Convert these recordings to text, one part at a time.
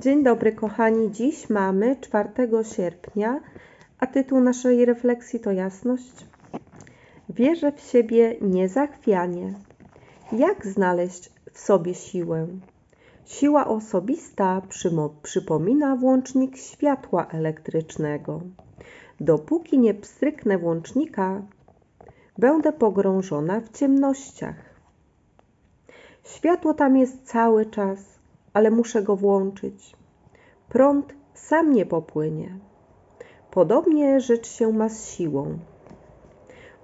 Dzień dobry kochani, dziś mamy 4 sierpnia, a tytuł naszej refleksji to jasność. Wierzę w siebie niezachwianie. Jak znaleźć w sobie siłę? Siła osobista przypomina włącznik światła elektrycznego. Dopóki nie pstryknę włącznika, będę pogrążona w ciemnościach. Światło tam jest cały czas ale muszę go włączyć. Prąd sam nie popłynie. Podobnie rzecz się ma z siłą.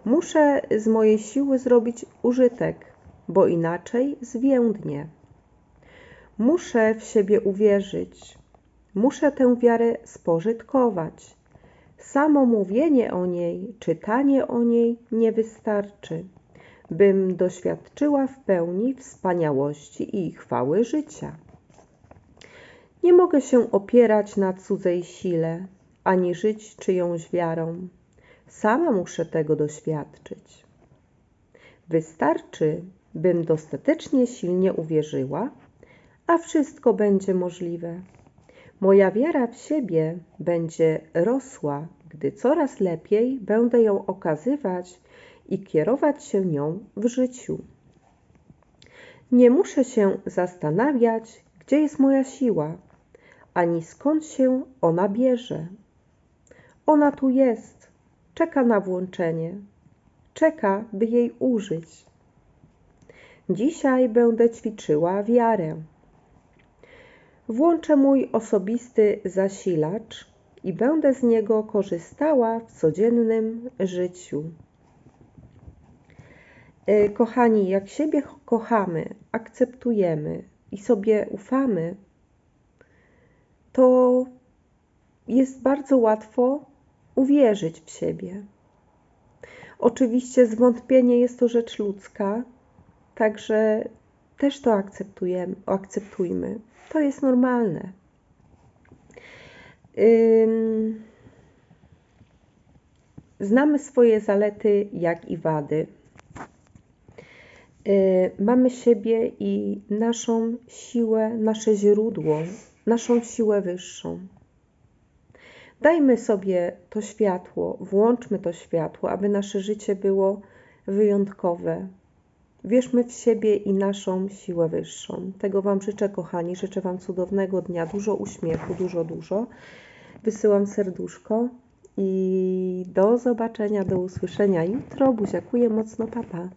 Muszę z mojej siły zrobić użytek, bo inaczej zwiędnie. Muszę w siebie uwierzyć. Muszę tę wiarę spożytkować. Samo mówienie o niej, czytanie o niej nie wystarczy, bym doświadczyła w pełni wspaniałości i chwały życia. Nie mogę się opierać na cudzej sile, ani żyć czyjąś wiarą. Sama muszę tego doświadczyć. Wystarczy, bym dostatecznie silnie uwierzyła, a wszystko będzie możliwe. Moja wiara w siebie będzie rosła, gdy coraz lepiej będę ją okazywać i kierować się nią w życiu. Nie muszę się zastanawiać, gdzie jest moja siła, ani skąd się ona bierze. Ona tu jest, czeka na włączenie, czeka, by jej użyć. Dzisiaj będę ćwiczyła wiarę. Włączę mój osobisty zasilacz i będę z niego korzystała w codziennym życiu. E, kochani, jak siebie kochamy, akceptujemy i sobie ufamy, to jest bardzo łatwo uwierzyć w siebie. Oczywiście zwątpienie jest to rzecz ludzka, także też to akceptujemy, akceptujmy. To jest normalne. Znamy swoje zalety, jak i wady. Y, mamy siebie i naszą siłę, nasze źródło, naszą siłę wyższą. Dajmy sobie to światło, włączmy to światło, aby nasze życie było wyjątkowe. Wierzmy w siebie i naszą siłę wyższą. Tego Wam życzę, kochani. Życzę Wam cudownego dnia, dużo uśmiechu, dużo, dużo. Wysyłam serduszko i do zobaczenia, do usłyszenia jutro. Buziakuję mocno, papa.